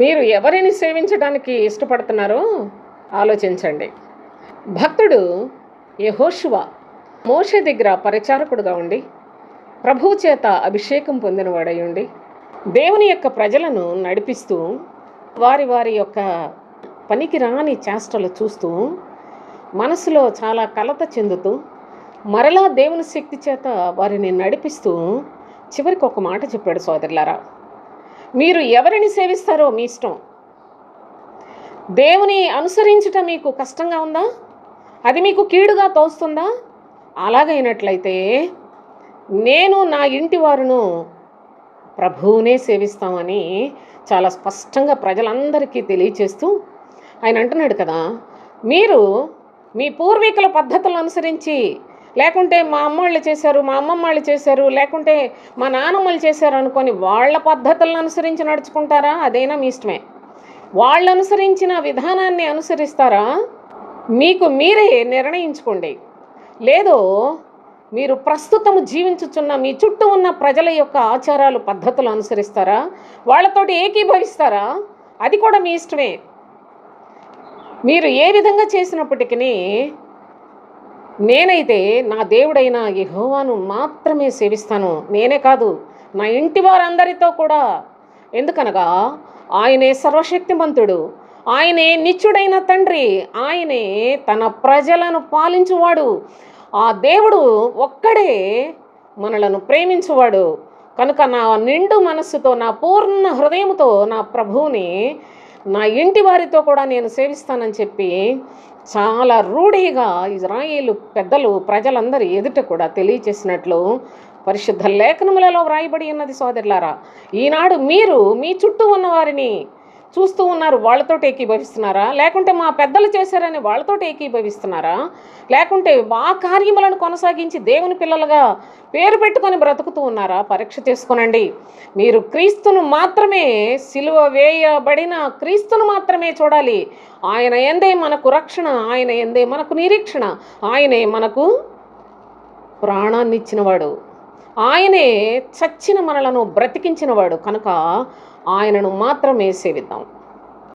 మీరు ఎవరిని సేవించడానికి ఇష్టపడుతున్నారో ఆలోచించండి. భక్తుడు యహోషువ మోష దగ్గర పరిచారకుడుగా ఉండి ప్రభువు చేత అభిషేకం పొందినవాడై ఉండి దేవుని యొక్క ప్రజలను నడిపిస్తూ వారి వారి యొక్క పనికి రాని చేష్టలు చూస్తూ మనసులో చాలా కలత చెందుతూ మరలా దేవుని శక్తి చేత వారిని నడిపిస్తూ చివరికి ఒక మాట చెప్పాడు సోదరులారా. మీరు ఎవరిని సేవిస్తారో మీ ఇష్టం? దేవుని అనుసరించటం మీకు కష్టంగా ఉందా? అది మీకు కీడుగా తోస్తుందా? అలాగైనట్లయితే నేను నా ఇంటి వారును ప్రభువునే సేవిస్తామని చాలా స్పష్టంగా ప్రజలందరికీ తెలియచేస్తూ ఆయన అంటున్నాడు కదా మీరు మీ పూర్వీకుల పద్ధతులను అనుసరించి లేకుంటే మా అమ్మవాళ్ళు చేశారు మా అమ్మమ్మ వాళ్ళు చేశారు లేకుంటే మా నానమ్మలు చేశారు అనుకొని వాళ్ళ పద్ధతులను అనుసరించి నడుచుకుంటారా? అదైనా మీ ఇష్టమే. వాళ్ళు అనుసరించిన విధానాన్ని అనుసరిస్తారా? మీకు మీరే నిర్ణయించుకోండి. లేదో మీరు ప్రస్తుతం జీవించుచున్న మీ చుట్టూ ఉన్న ప్రజల యొక్క ఆచారాలు పద్ధతులు అనుసరిస్తారా? వాళ్ళతోటి ఏకీభవిస్తారా? అది కూడా మీ ఇష్టమే. మీరు ఏ విధంగా చేసినప్పటికీ నేనైతే నా దేవుడైన యహోవాను మాత్రమే సేవిస్తాను. నేనే కాదు నా ఇంటి వారందరితో కూడా. ఎందుకనగా ఆయనే సర్వశక్తిమంతుడు ఆయనే నిత్యుడైన తండ్రి ఆయనే తన ప్రజలను పాలించువాడు. ఆ దేవుడు ఒక్కడే మనలను ప్రేమించువాడు. కనుక నా నిండు మనస్సుతో నా పూర్ణ హృదయంతో నా ప్రభువుని నా ఇంటి వారితో కూడా నేను సేవిస్తానని చెప్పి చాలా రూఢిగా ఇజ్రాయేలు పెద్దలు ప్రజలందరి ఎదుట కూడా తెలియచేసినట్లు పరిశుద్ధ లేఖనములలో వ్రాయబడి ఉన్నది సోదరులారా ఈనాడు మీరు మీ చుట్టూ ఉన్నవారిని చూస్తూ ఉన్నారు వాళ్ళతో ఏకీభవిస్తున్నారా? లేకుంటే మా పెద్దలు చేశారని వాళ్ళతో ఏకీభవిస్తున్నారా? లేకుంటే మా కార్యములను కొనసాగించి దేవుని పిల్లలుగా పేరు పెట్టుకొని బ్రతుకుతూ ఉన్నారా? పరీక్ష చేసుకునండి. మీరు క్రీస్తును మాత్రమే సిలువ వేయబడిన క్రీస్తును మాత్రమే చూడాలి. ఆయన ఎందే మనకు రక్షణ ఆయన ఎందే మనకు నిరీక్షణ ఆయనే మనకు ప్రాణాన్ని ఇచ్చినవాడు ఆయనే చచ్చిన మనలను బ్రతికించినవాడు. కనుక ఆయనను మాత్రమే సేవిద్దాం.